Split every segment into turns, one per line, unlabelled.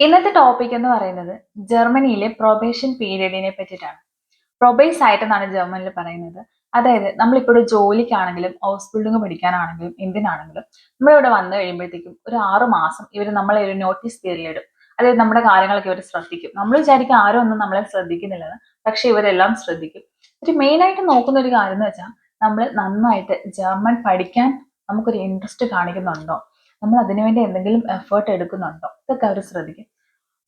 ഇന്നത്തെ ടോപ്പിക് എന്ന് പറയുന്നത് ജർമ്മനിയിലെ പ്രൊബേഷൻ പീരീഡിനെ പറ്റിയിട്ടാണ്. പ്രൊബേസ് ആയിട്ടെന്നാണ് ജർമ്മനിൽ പറയുന്നത്. അതായത് നമ്മളിപ്പോൾ ഒരു ജോലിക്കാണെങ്കിലും ഹൗസ് ബിൽഡിംഗ് പഠിക്കാനാണെങ്കിലും എന്തിനാണെങ്കിലും നമ്മളിവിടെ വന്നു കഴിയുമ്പോഴത്തേക്കും ഒരു ആറ് മാസം ഇവർ നമ്മളെ ഒരു നോട്ടീസ് പീരീഡ് ഇടും. അതായത് നമ്മുടെ കാര്യങ്ങളൊക്കെ ഇവർ ശ്രദ്ധിക്കും. നമ്മൾ വിചാരിക്കും ആരും ഒന്നും നമ്മളെ ശ്രദ്ധിക്കുന്നില്ലെന്ന് പക്ഷെ ഇവരെല്ലാം ശ്രദ്ധിക്കും. ഒരു മെയിൻ ആയിട്ട് നോക്കുന്ന ഒരു കാര്യം എന്ന് വെച്ചാൽ നമ്മൾ നന്നായിട്ട് ജർമ്മൻ പഠിക്കാൻ നമുക്കൊരു ഇൻട്രസ്റ്റ് കാണിക്കുന്നുണ്ടോ? നമ്മൾ അതിനുവേണ്ടി എന്തെങ്കിലും എഫേർട്ട് എടുക്കുന്നുണ്ടോ? ഇതൊക്കെ അവർ ശ്രദ്ധിക്കും.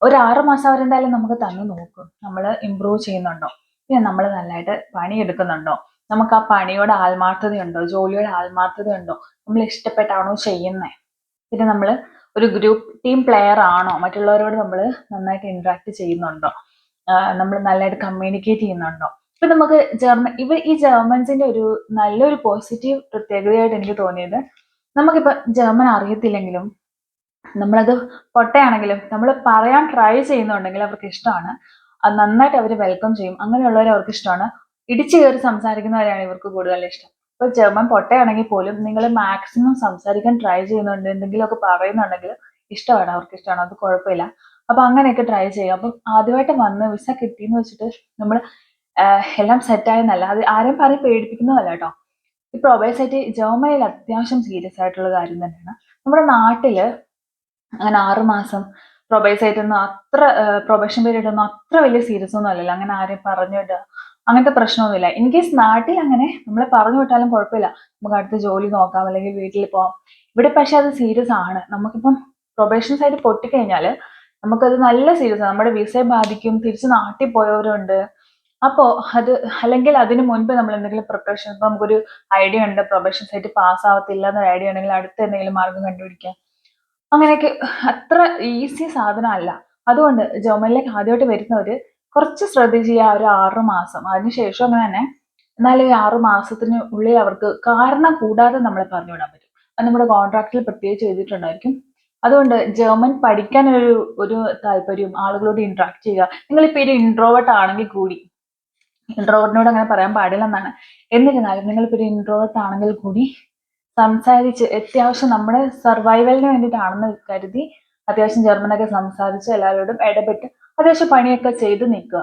ഒരു ആറ് മാസം അവരെന്തായാലും നമുക്ക് തന്നു നോക്കും. നമ്മൾ ഇമ്പ്രൂവ് ചെയ്യുന്നുണ്ടോ? പിന്നെ നമ്മൾ നല്ലതായിട്ട് പണിയെടുക്കുന്നുണ്ടോ? നമുക്ക് ആ പണിയോട് ആത്മാർത്ഥതയുണ്ടോ? ജോലിയോട് ആത്മാർത്ഥതയുണ്ടോ? നമ്മൾ ഇഷ്ടപ്പെട്ടാണോ ചെയ്യുന്നത് പിന്നെ നമ്മൾ ഒരു ഗ്രൂപ്പ് ടീം പ്ലെയർ ആണോ? മറ്റുള്ളവരോട് നമ്മൾ നന്നായിട്ട് ഇന്ററാക്ട് ചെയ്യുന്നുണ്ടോ? നമ്മൾ നല്ലതായിട്ട് കമ്മ്യൂണിക്കേറ്റ് ചെയ്യുന്നുണ്ടോ? ഇപ്പൊ നമുക്ക് ജർമ്മൻ ഇവ ഈ ജർമ്മൻസിന്റെ ഒരു നല്ലൊരു പോസിറ്റീവ് പ്രത്യേകതയായിട്ട് എനിക്ക് തോന്നിയത് നമുക്കിപ്പോ ജർമ്മൻ അറിയത്തില്ലെങ്കിലും നമ്മളത് പൊട്ടയാണെങ്കിലും നമ്മൾ പറയാൻ ട്രൈ ചെയ്യുന്നുണ്ടെങ്കിൽ അവർക്ക് ഇഷ്ടമാണ്. അത് നന്നായിട്ട് അവർ വെൽക്കം ചെയ്യും. അങ്ങനെയുള്ളവരെ അവർക്ക് ഇഷ്ടമാണ്. ഇടിച്ചു കയറി സംസാരിക്കുന്നവരെയാണ് ഇവർക്ക് കൂടുതൽ ഇഷ്ടം. ഇപ്പൊ ജർമ്മൻ പൊട്ടയാണെങ്കിൽ പോലും നിങ്ങൾ മാക്സിമം സംസാരിക്കാൻ ട്രൈ ചെയ്യുന്നുണ്ട് എന്തെങ്കിലുമൊക്കെ പറയുന്നുണ്ടെങ്കിൽ ഇഷ്ടമാണ് അവർക്ക് ഇഷ്ടമാണ്. അത് കുഴപ്പമില്ല. അപ്പൊ അങ്ങനെയൊക്കെ ട്രൈ ചെയ്യുക. അപ്പം ആദ്യമായിട്ട് വന്ന് വിസ കിട്ടിയെന്ന് വെച്ചിട്ട് നമ്മൾ എല്ലാം സെറ്റായെന്നല്ല അത് ആരെയും പറഞ്ഞ് പേടിപ്പിക്കുന്നതല്ല കേട്ടോ. ഈ പ്രൊബേസായിട്ട് ജോമയിൽ അത്യാവശ്യം സീരിയസ് ആയിട്ടുള്ള കാര്യം തന്നെയാണ്. നമ്മുടെ നാട്ടിൽ അങ്ങനെ ആറുമാസം മാസം പ്രൊബേസായിട്ട് ഒന്നും അത്ര പ്രൊബേഷൻ പീരീഡ് ഒന്നും അത്ര വലിയ സീരിയസ് ഒന്നും അല്ലല്ലോ. അങ്ങനെ ആരെയും പറഞ്ഞു വിടുക അങ്ങനത്തെ പ്രശ്നമൊന്നുമില്ല. ഇൻ കേസ് നാട്ടിൽ അങ്ങനെ നമ്മളെ പറഞ്ഞു വിട്ടാലും കുഴപ്പമില്ല. നമുക്ക് അടുത്ത ജോലി നോക്കാം അല്ലെങ്കിൽ വീട്ടിൽ പോവാം. ഇവിടെ പക്ഷെ അത് സീരിയസ് ആണ്. നമുക്കിപ്പം പ്രൊബേഷൻ സൈഡ് പൊട്ടിക്കഴിഞ്ഞാൽ നമുക്കത് നല്ല സീരിയസ് ആണ്. നമ്മുടെ വിസയെ ബാധിക്കും. തിരിച്ച് നാട്ടിൽ പോയവരുണ്ട്. അപ്പോ അത് അല്ലെങ്കിൽ അതിന് മുൻപ് നമ്മൾ എന്തെങ്കിലും പ്രിപ്പറേഷൻ ഇപ്പൊ നമുക്കൊരു ഐഡിയ ഉണ്ട് പ്രൊബേഷൻ സൈറ്റ് പാസ് ആവത്തില്ല എന്നൊരു ഐഡിയ ഉണ്ടെങ്കിൽ അടുത്ത എന്തെങ്കിലും മാർഗം കണ്ടുപിടിക്കാം. അങ്ങനെയൊക്കെ അത്ര ഈസി സാധനമല്ല അതുകൊണ്ട് ജോമലിലേക്ക് ആദ്യമായിട്ട് വരുന്നവർ കുറച്ച് ശ്രദ്ധിച്ച് ആ ഒരു ആറു മാസം അതിനുശേഷം അങ്ങനെ തന്നെ എന്നാലും ഈ ആറു മാസത്തിന് ഉള്ളിൽ അവർക്ക് കാരണം കൂടാതെ നമ്മളെ പറഞ്ഞു വിടാൻ പറ്റും. അത് നമ്മുടെ കോൺട്രാക്റ്റിൽ പ്രത്യേകിച്ച് എഴുതിയിട്ടുണ്ടായിരിക്കും. അതുകൊണ്ട് ജർമ്മൻ പഠിക്കാൻ ഒരു ഒരു താല്പര്യം ആളുകളോട് ഇന്ററാക്ട് ചെയ്യുക. നിങ്ങളിപ്പോൾ ഒരു ഇൻട്രോവേർട്ട് ആണെങ്കിൽ കൂടി ഇൻട്രോവേർട്ടിനോട് അങ്ങനെ പറയാൻ പാടില്ല എന്നാണ് എന്നിരുന്നാലും നിങ്ങളിപ്പോൾ ഒരു ഇൻട്രോവേർട്ട് ആണെങ്കിൽ കൂടി സംസാരിച്ച് അത്യാവശ്യം നമ്മുടെ സർവൈവലിന് വേണ്ടിയിട്ടാണെന്ന് കരുതി അത്യാവശ്യം ജർമ്മനൊക്കെ സംസാരിച്ച് എല്ലാവരോടും ഇടപെട്ട് അത്യാവശ്യം പണിയൊക്കെ ചെയ്ത് നിൽക്കുക.